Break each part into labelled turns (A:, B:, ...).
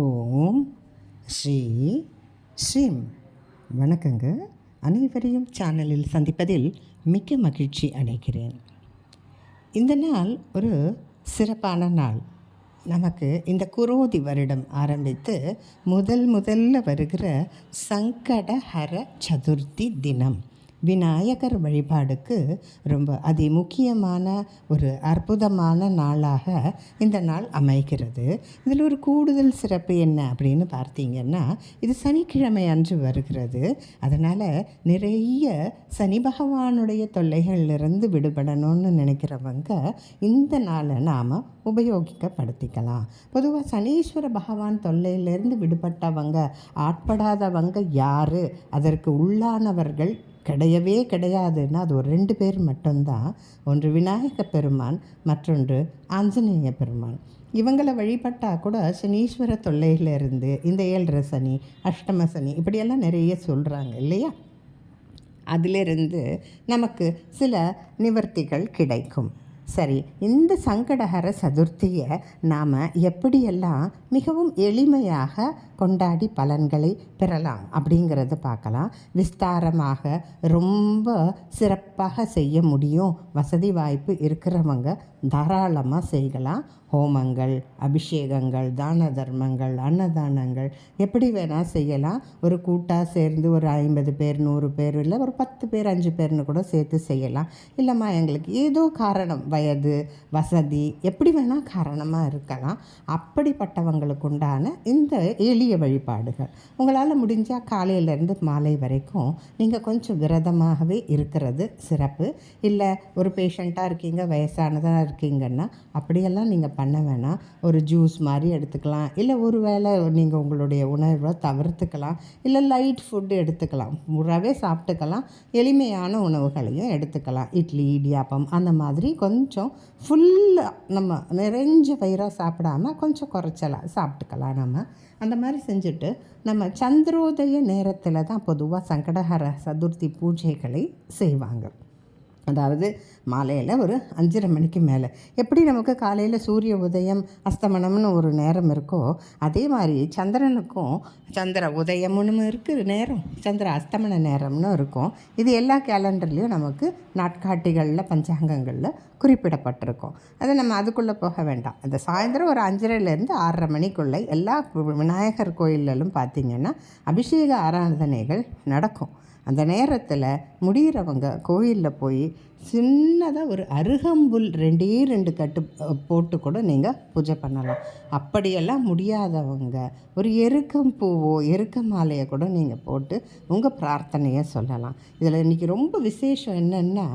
A: ஓம் ஸ்ரீ ஸ்ரீம் வணக்கங்க அனைவரையும் சேனலில் சந்திப்பதில் மிக்க மகிழ்ச்சி அடைகிறேன் இந்த நாள் ஒரு சிறப்பான நாள் நமக்கு இந்த குரோதி வருடம் ஆரம்பித்து முதல் முதல்ல வருகிற சங்கடஹர சதுர்த்தி தினம் விநாயகர் வழிபாடுக்கு ரொம்ப அதி முக்கியமான ஒரு அற்புதமான நாளாக இந்த நாள் அமைகிறது இதில் ஒரு கூடுதல் சிறப்பு என்ன அப்படின்னு பார்த்தீங்கன்னா இது சனிக்கிழமை அன்று வருகிறது அதனால் நிறைய சனி பகவானுடைய தொல்லைகளிலிருந்து விடுபடணும்னு நினைக்கிறவங்க இந்த நாளை நாம் உபயோகிக்கப்படுத்திக்கலாம் பொதுவாக சனீஸ்வர பகவான் தொல்லையிலேருந்து விடுபட்டவங்க ஆட்படாதவங்க யார் அதற்கு உள்ளானவர்கள் கிடையவே கிடையாதுன்னா அது ஒரு ரெண்டு பேர் மட்டும்தான் ஒன்று விநாயக பெருமான் மற்றொன்று ஆஞ்சநேய பெருமான் இவங்களை வழிபட்டால் கூட சனீஸ்வர தொல்லையிலிருந்து இந்த ஏழரை சனி அஷ்டம சனி இப்படியெல்லாம் நிறைய சொல்கிறாங்க இல்லையா அதிலிருந்து நமக்கு சில நிவர்த்திகள் கிடைக்கும் சரி இந்த சங்கடகர சதுர்த்தியை நாம் எப்படியெல்லாம் மிகவும் எளிமையாக கொண்டாடி பலன்களை பெறலாம் அப்படிங்கிறத பார்க்கலாம் விஸ்தாரமாக ரொம்ப சிறப்பாக செய்ய முடியும் வசதி வாய்ப்பு இருக்கிறவங்க தாராளமாக செய்யலாம் ஹோமங்கள் அபிஷேகங்கள் தான தர்மங்கள் அன்னதானங்கள் எப்படி வேணால் செய்யலாம் ஒரு கூட்டாக சேர்ந்து ஒரு ஐம்பது பேர் நூறு பேர் இல்லை ஒரு பத்து பேர் அஞ்சு பேர்னு கூட சேர்த்து செய்யலாம் இல்லைம்மா எங்களுக்கு ஏதோ காரணம் வயது வசதி எப்படி வேணால் காரணமாக இருக்கலாம் அப்படிப்பட்டவங்களுக்கு உண்டான இந்த எளிய வழிபாடுகள் உங்களால் முடிஞ்சால் காலையிலேருந்து மாலை வரைக்கும் நீங்கள் கொஞ்சம் விரதமாகவே இருக்கிறது சிறப்பு இல்லை ஒரு பேஷண்ட்டாக இருக்கீங்க வயசானதாக இருக்கீங்கன்னா அப்படியெல்லாம் நீங்கள் பண்ண வேணாம் ஒரு ஜூஸ் மாதிரி எடுத்துக்கலாம் இல்லை ஒரு வேளை நீங்கள் உங்களுடைய உணர்வை தவிர்த்துக்கலாம் இல்லை லைட் ஃபுட்டு எடுத்துக்கலாம் முறாவே சாப்பிட்டுக்கலாம் எளிமையான உணவுகளையும் எடுத்துக்கலாம் இட்லி இடியாப்பம் அந்த மாதிரி கொஞ்சம் ஃபுல்லாக நம்ம நிறைஞ்ச பயிராக சாப்பிடாமல் கொஞ்சம் குறைச்சலாம் சாப்பிட்டுக்கலாம் நம்ம அந்த மாதிரி செஞ்சுட்டு நம்ம சந்திரோதய நேரத்தில் தான் பொதுவாக சங்கடஹர சதுர்த்தி பூஜைகளை செய்வாங்க அதாவது மாலையில் ஒரு அஞ்சரை மணிக்கு மேலே எப்படி நமக்கு காலையில் சூரிய உதயம் அஸ்தமனம்னு ஒரு நேரம் இருக்கோ அதே மாதிரி சந்திரனுக்கும் சந்திர உதயம்னு இருக்கிற நேரம் சந்திர அஸ்தமன நேரம்னு இருக்கும் இது எல்லா கேலண்டர்லேயும் நமக்கு நாட்காட்டிகளில் பஞ்சாங்கங்களில் குறிப்பிடப்பட்டிருக்கும் அதை நம்ம அதுக்குள்ளே போக வேண்டாம் அந்த சாயந்தரம் ஒரு அஞ்சரைலேருந்து ஆறரை மணிக்குள்ளே எல்லா விநாயகர் கோயிலிலும் பார்த்திங்கன்னா அபிஷேக ஆராதனைகள் நடக்கும் அந்த நேரத்தில் முடிகிறவங்க கோயிலில் போய் சின்னதாக ஒரு அருகம்புல் ரெண்டே ரெண்டு கட்டு போட்டு கூட நீங்கள் பூஜை பண்ணலாம் அப்படியெல்லாம் முடியாதவங்க ஒரு எருக்கம் பூவோ எருக்க மாலையை கூட நீங்கள் போட்டு உங்கள் பிரார்த்தனையை சொல்லலாம் இதில் இன்றைக்கி ரொம்ப விசேஷம் என்னென்னா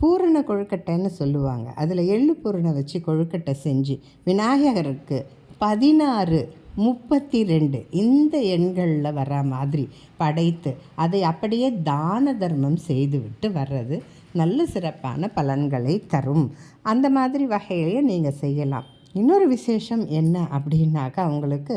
A: பூரண கொழுக்கட்டைன்னு சொல்லுவாங்க அதில் எள்ளு பூரணை வச்சு கொழுக்கட்டை செஞ்சு விநாயகருக்கு பதினாறு முப்பத்தி ரெண்டு இந்த எண்களில் வர மாதிரி படைத்து அதை அப்படியே தான தர்மம் செய்துவிட்டு வர்றது நல்ல சிறப்பான பலன்களை தரும் அந்த மாதிரி வகையிலேயே நீங்கள் செய்யலாம் இன்னொரு விசேஷம் என்ன அப்படின்னாக்கா அவங்களுக்கு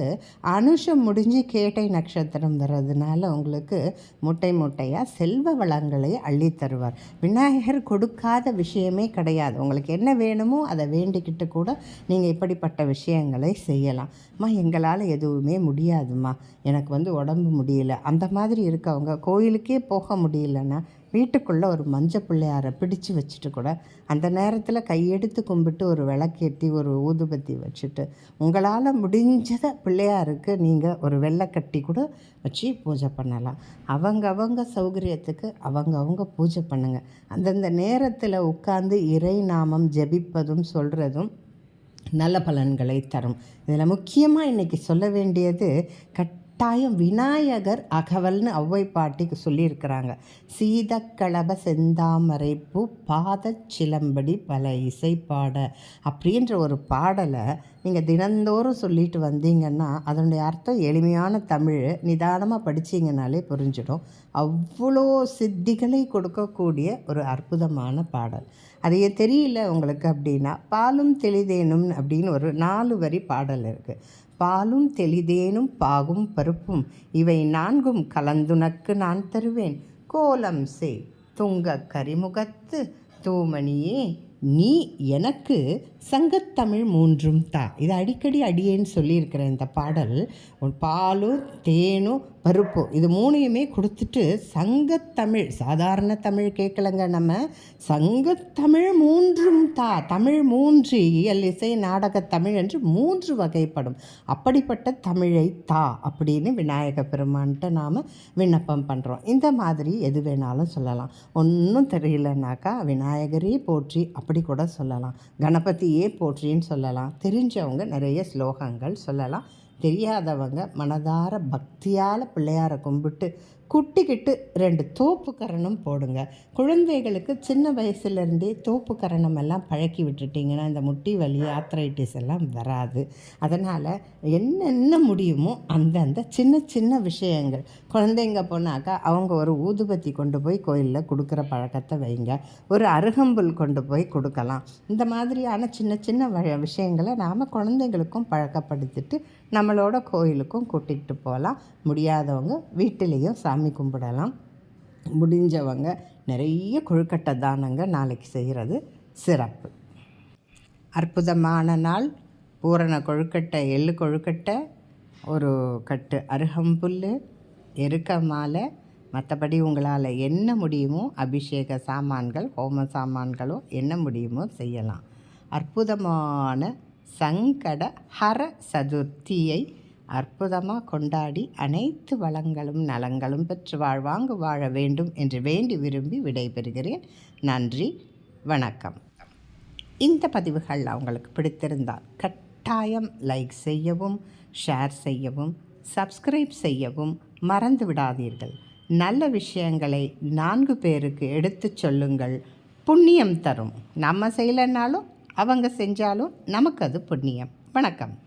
A: அனுஷம் முடிஞ்சு கேட்டை நட்சத்திரம் வர்றதுனால உங்களுக்கு முட்டை முட்டையாக செல்வ வளங்களை அள்ளி தருவார் விநாயகர் கொடுக்காத விஷயமே கிடையாது உங்களுக்கு என்ன வேணுமோ அதை வேண்டிக்கிட்டு கூட நீங்கள் இப்படிப்பட்ட விஷயங்களை செய்யலாம் அம்மா எங்களால் எதுவுமே முடியாதுமா எனக்கு வந்து உடம்பு முடியல அந்த மாதிரி இருக்கவங்க கோயிலுக்கே போக முடியலன்னா வீட்டுக்குள்ளே ஒரு மஞ்சள் பிள்ளையாரை பிடிச்சு வச்சுட்டு கூட அந்த நேரத்தில் கையெடுத்து கும்பிட்டு ஒரு விளக்கேற்றி ஒரு ஊதுபத்தி வச்சுட்டு உங்களால் முடிஞ்சதை பிள்ளையாருக்கு நீங்கள் ஒரு வெள்ளைக்கட்டி கூட வச்சு பூஜை பண்ணலாம் அவங்க அவங்க சௌகரியத்துக்கு அவங்க அவங்க பூஜை பண்ணுங்கள் அந்தந்த நேரத்தில் உட்காந்து இறை நாமம் ஜபிப்பதும் சொல்கிறதும் நல்ல பலன்களை தரும் இதில் முக்கியமாக இன்றைக்கி சொல்ல வேண்டியது கட் கட்டாயம் விநாயகர் அகவல்னு ஒளவை பாட்டிக்கு சொல்லியிருக்கிறாங்க சீதக்கலப செந்தாமரை பூ பாத சிலம்படி பல இசை பாட அப்படின்ற ஒரு பாடலை நீங்கள் தினந்தோறும் சொல்லிட்டு வந்தீங்கன்னா அதனுடைய அர்த்தம் எளிமையான தமிழ் நிதானமாக படித்தீங்கனாலே புரிஞ்சிடும் அவ்வளோ சித்திகளை கொடுக்கக்கூடிய ஒரு அற்புதமான பாடல் அதையே தெரியல உங்களுக்கு அப்படின்னா பாலும் தெளிதேனும் அப்படின்னு ஒரு நாலு வரி பாடல் இருக்குது பாலும் தெளிதேனும் பாகும் பருப்பும் இவை நான்கும் கலந்துனக்கு நான் தருவேன் கோலம் செய் துங்க கரிமுகத்து தூமணியே நீ எனக்கு சங்கத்தமிழ் மூன்றும் தா இது அடிக்கடி அடியேன்னு சொல்லியிருக்கிற இந்த பாடல் பாலும் தேனும் பருப்பும் இது மூணையுமே கொடுத்துட்டு சங்கத்தமிழ் சாதாரண தமிழ் கேட்கலங்க நம்ம சங்கத்தமிழ் மூன்றும் தா தமிழ் மூன்று இயல் இசை நாடக தமிழ் என்று மூன்று வகைப்படும் அப்படிப்பட்ட தமிழை தா அப்படின்னு விநாயக பெருமான்ட்டு நாம் விண்ணப்பம் பண்ணுறோம் இந்த மாதிரி எது வேணாலும் சொல்லலாம் ஒன்றும் தெரியலனாக்கா விநாயகரே போற்றி அப்படி கூட சொல்லலாம் கணபதி ஏ போற்றின்னு சொல்லலாம் தெரிஞ்சவங்க நிறைய ஸ்லோகங்கள் சொல்லலாம் தெரியாதவங்க மனதார பக்தியால் பிள்ளையாரை கும்பிட்டு குட்டிக்கிட்டு ரெண்டு தோப்பு கரணம் போடுங்க குழந்தைகளுக்கு சின்ன வயசுலேருந்தே தோப்பு கரணம் எல்லாம் பழக்கி விட்டுட்டிங்கன்னா இந்த முட்டி வலி ஆத்ரைட்டிஸ் எல்லாம் வராது அதனால் என்னென்ன முடியுமோ அந்தந்த சின்ன சின்ன விஷயங்கள் குழந்தைங்க போனாக்கா அவங்க ஒரு ஊதுபத்தி கொண்டு போய் கோயிலில் கொடுக்குற பழக்கத்தை வைங்க ஒரு அருகம்புல் கொண்டு போய் கொடுக்கலாம் இந்த மாதிரியான சின்ன சின்ன விஷயங்களை நாம் குழந்தைங்களுக்கும் பழக்கப்படுத்திட்டு நம்மளோட கோயிலுக்கும் கூட்டிகிட்டு போகலாம் முடியாதவங்க வீட்டிலையும் சாமி கும்பிடலாம் முடிஞ்சவங்க நிறைய கொழுக்கட்டை தானங்க நாளைக்கு செய்கிறது சிறப்பு அற்புதமான நாள் பூரண கொழுக்கட்டை எள்ளு கொழுக்கட்டை ஒரு கட்டு அருகம்புல் எருக்க மாலை மற்றபடி உங்களால் என்ன முடியுமோ அபிஷேக சாமான்கள் ஹோம சாமான்களோ என்ன முடியுமோ செய்யலாம் அற்புதமான சங்கட ஹர சதுர்த்தியை அற்புதமாக கொண்டாடி அனைத்து வளங்களும் நலங்களும் பெற்று வாழ்வாங்கு வாழ வேண்டும் என்று வேண்டி விரும்பி விடைபெறுகிறேன் நன்றி வணக்கம் இந்த பதிவுகள் அவங்களுக்கு பிடித்திருந்தால் கட்டாயம் லைக் செய்யவும் ஷேர் செய்யவும் சப்ஸ்கிரைப் செய்யவும் மறந்து விடாதீர்கள் நல்ல விஷயங்களை நான்கு பேருக்கு எடுத்துச் சொல்லுங்கள் புண்ணியம் தரும் நம்ம செய்யலைன்னாலும் அவங்க செஞ்சாலும் நமக்கு அது புண்ணியம் வணக்கம்